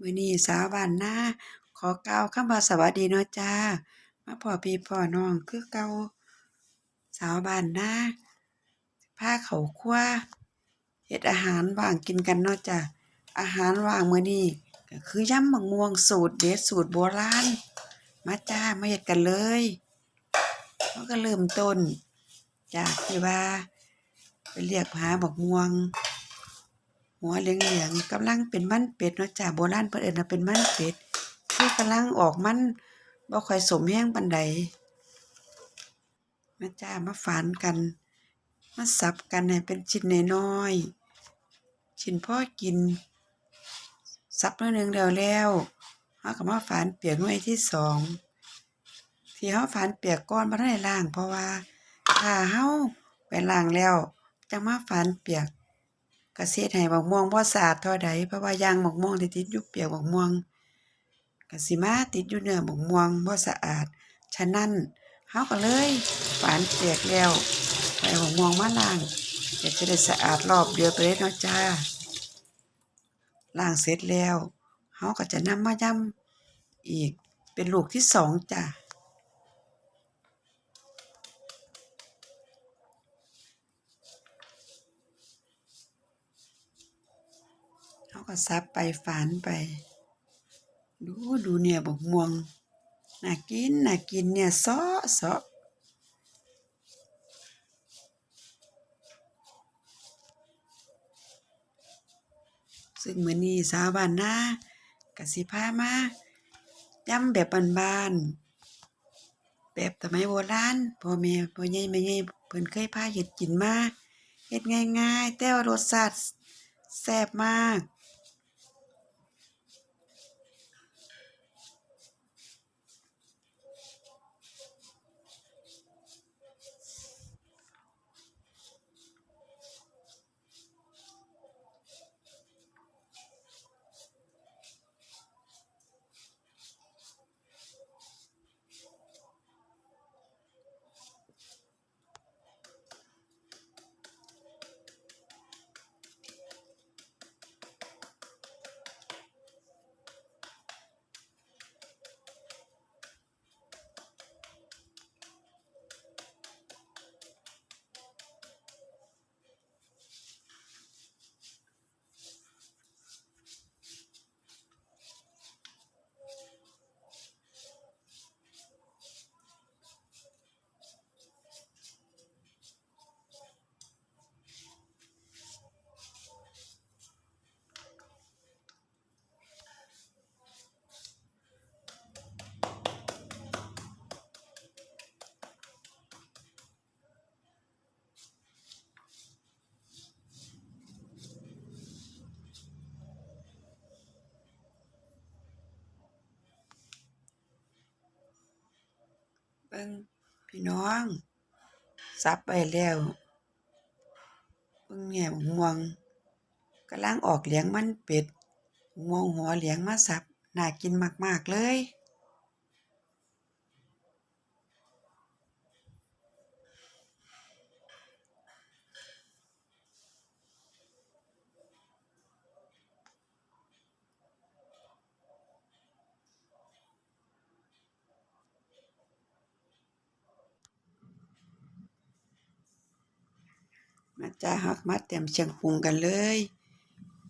มื้อนี้สาวบ้านนาขอกล่าวคำว่าสวัสดีเนาะจ้า มาพ้อพี่พ้อน้องคือเก่าสาวบ้านนาพาเขาครัวเฮ็ดอาหารว่างกินกันเนาะจ้าอาหารว่างมื้อนี้ก็คือยำบักม่วงสูตรเด็ดสูตรโบราณมาจ้ามาเฮ็ดกันเลยเราก็เริ่มต้น จากที่ว่าไปเรียกหาบักม่วง หัวเหลืองๆกำลังเป็นมันเป็ดเนาะจ้ะโบราณเพิ่นเอิ้นว่าเป็นมันเป็ดคือกำลังออกมันบ่ค่อยสมแฮงปานใดมาจ้ามาฝานกันมาสับกันให้เป็นชิ้นน้อยๆชิ้นพ่อกิน สับหน่อยนึงแล้วแล้วเฮาก็มาฝานเปียกหน่วยที่สองที่เฮาฝานเปียกก่อนบ่ทันได้ล้างเพราะว่าถ้าเฮาไปล้างแล้วจังมาฝานเปียก ก็สิเฮ็ดให้บักม่วงบ่อสะอาดเท่าใดเพราะว่ายางบักม่วงที่ติดอยู่เปียกบักม่วงก็สิมาติดอยู่เนื้อบักม่วงบ่อสะอาด ฉะนั้นเฮาก็เลยฝานเปียกแล้วไปเอาบักม่วงมาล้างก็จะได้สะอาดรอบเดียวไปเลยเนาะจ้าล้างเสร็จแล้วเฮาก็จะนำมายำอีกเป็นลูกที่สองจ้า เขา ก็ซับไปฝานไป ดูดูเนี่ยบกม่วงน่ากินน่ากินเนี่ยซอซอซึ่งเหมือนี้สาวบ้านนากสิพามายำแบบบ้านๆแบบสมัยโบราณพ่อแม่พ่อใหญ่แม่ใหญ่เพิ่นเคยพาเฮ็ดกินมาเฮ็ดง่ายๆ แต่ว่ารสชาติแซ่บมาก บิ่งพี่น้องสับไปแล้วเบิ่งเนี่ห่วงกำลังออกเหลียงมันเป็ดม่วงหัวเหลียงมาสับ น่ากินมาก ๆ เลย มาจ้าเฮาก็มาเตรียมเครื่องปรุงกันเลย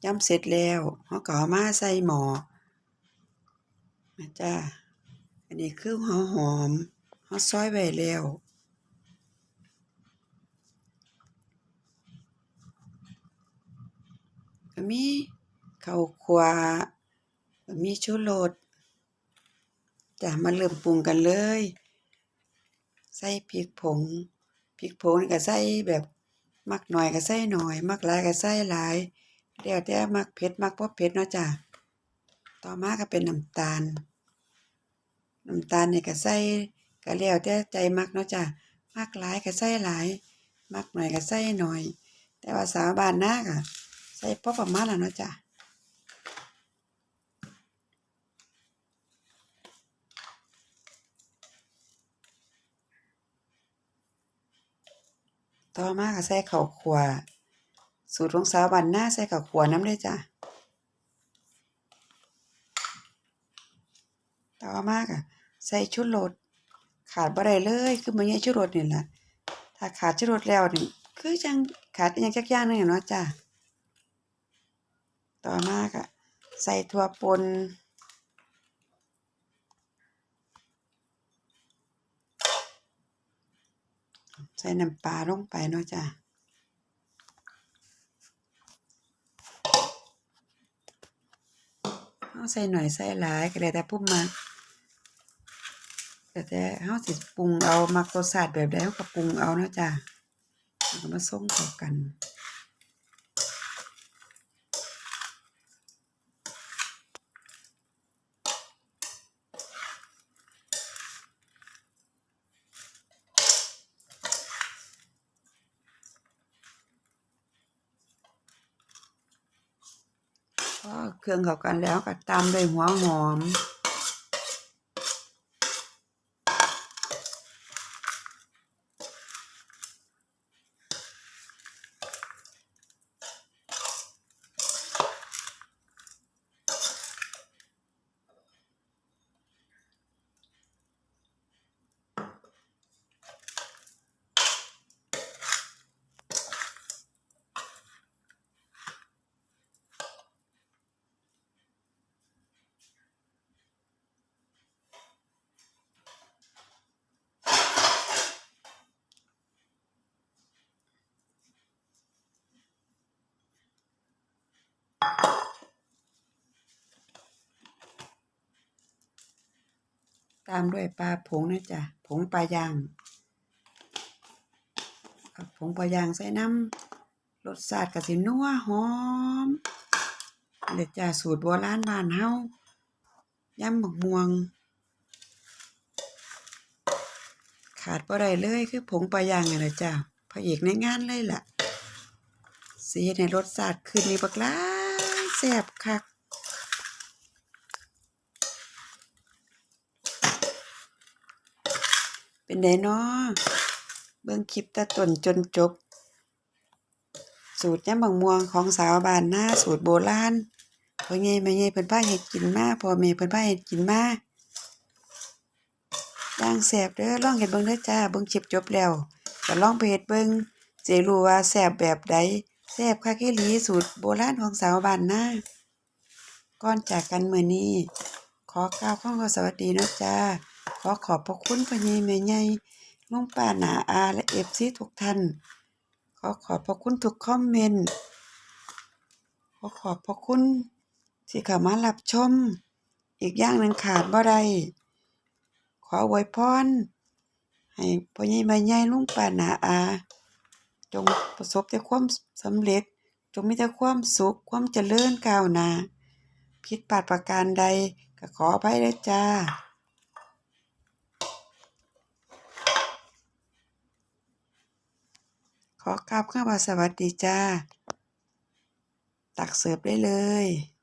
ยำเสร็จแล้วเฮาก็เอมาใส่หม้อมาจ้าอันนี้คือหัวหอมเฮาซอยไว้แล้วก็มีข้าวคั่วก็มีชูรสจ้ามาเริ่มปรุงกันเลย ใส่พริกผงพริกผงก็ใส่แบบ มักหน่อยก็ใส่หน่อย มักหลายก็ใส่หลายเดี๋ยวแต่มักเผ็ดมักบ่เผ็ดเนาะจ้ะต่อมาก็เป็นน้ำตาลน้ำตาลเนี่ยก็ใส่ก็เล้วแต่ใจมักเนาะจ้ะมักหลายก็ใส่หลาย มักหน่อยก็ใส่หน่อย แต่ว่าสาวบ้านนาก็ใส่พอประมาณล่ะเนาะจ้ะ ต่อมาก็ใส่ข้าวคั่วสูตรของสาวบ้านนาใส่ข้าวคั่วนำด้อจ้ะต่อมากอะใส่ชูรสขาดบ่ได้เลยคือมันใช่ชูรสนี่แหละถ้าขาดชูรสแล้วนี่คือจังขาดอหยังจักย่างหนึงอะเนาะจ้ะต่อมากอะใส่ถั่วป่น ใส่น้ำปลาลงไปเนาะจ้ะเฮาใส่หน่อยใส่หลายก็ได้แต่พุ่มมาแต่แต่เฮาสิปรุงเอามักรสชาติแบบใดเฮาก็ปรุงเอาเนาะจ้ะแล้วก็มาส่งเข้ากัน ก็เครื่องเข้ากันแล้วก็ตามด้วยหัวหอม ตามด้วยปลาผงนะจ๊ะ ผงปลาย่าง ผงปลาย่างใส่น้ำรสชาติก็สินัวหอมเด็ดจ้ะสูตรโบราณบ้านเฮายำบักม่วง ขาดบ่ได้เลยคือผงปลาย่างนี่แหละจ้ะพระเอกในงานเลยล่ะสิเฮ็ดให้รสชาติขึ้นนี่บักลา แซ่บคักเป็นไดน้อเบิ่งคลิปต่ต้นจนจบ สูตรยำบักม่วงของสาวบ้านหน้าสูตรโบราณพ่อใหญ่แม่ใหญ่เพิ่นพาเฮ็ดกินมาพ่อแม่เพิ่นพาเฮ็ดกินมาย่างแซ่บเด้อลองเฮ็ดเบิ่งเด้อจ้าเบิ่งคลิปจบแล้วก็ลองไปเฮ็ดเบิ่งสิได้รู้ว่าแซ่บแบบใด แซ่บคักลีสูตรโบราณของสาวบ้านนาก่อนจากกันเมื้อนี้ ขอกล่าวคำว่าสวัสดีนะจ้าขอขอบพระคุณพญ่แม่ใหญ่ลุงป้าหน้าอาและ FC ทุกท่าน ขอขอบพระคุณทุกคอมเมนต์ขอขอบพระคุณที่เข้ามารับชม อีกอย่างหนึ่งขาดบ่ได้ขออวยพรให้พ่อใหญ่แม่ใหญ่ลุงป้าหน้าอา จงประสบแต่ความสำเร็จ จงมีแต่ความสุข ความเจริญก้าวหน้าผิดพลาดประการใดก็ขออภัยด้วยจ้าขอกราบข้าวสวัสดีจ้า ตักเสิร์ฟได้เลย